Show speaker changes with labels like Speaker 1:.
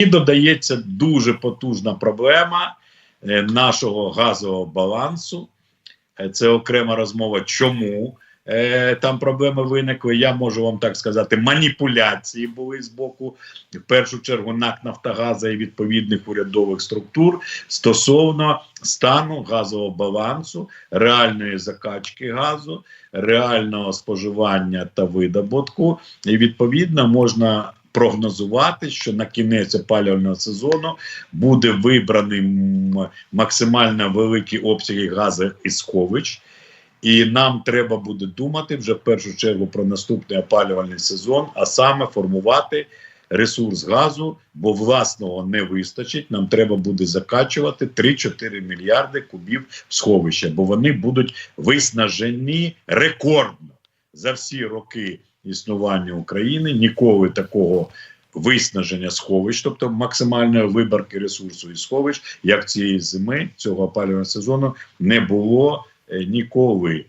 Speaker 1: І додається дуже потужна проблема е, нашого газового балансу. Е, Це окрема розмова. Чому е, там проблеми виникли? Я можу вам так сказати, маніпуляції були з боку, в першу чергу, НАК Нафтогаза і відповідних урядових структур стосовно стану газового балансу, реальної закачки газу, реального споживання та видобутку. І відповідно можна прогнозувати, що на кінець опалювального сезону буде вибраний максимально великі обсяги газу із сховищ. І нам треба буде думати вже в першу чергу про наступний опалювальний сезон, а саме формувати ресурс газу, бо власного не вистачить. Нам треба буде закачувати 3-4 мільярди кубів сховища, бо вони будуть виснажені рекордно за всі роки існування України. Ніколи такого виснаження сховищ, тобто максимальної виборки ресурсу і сховищ, як цієї зими цього опалювального сезону, не було е, ніколи.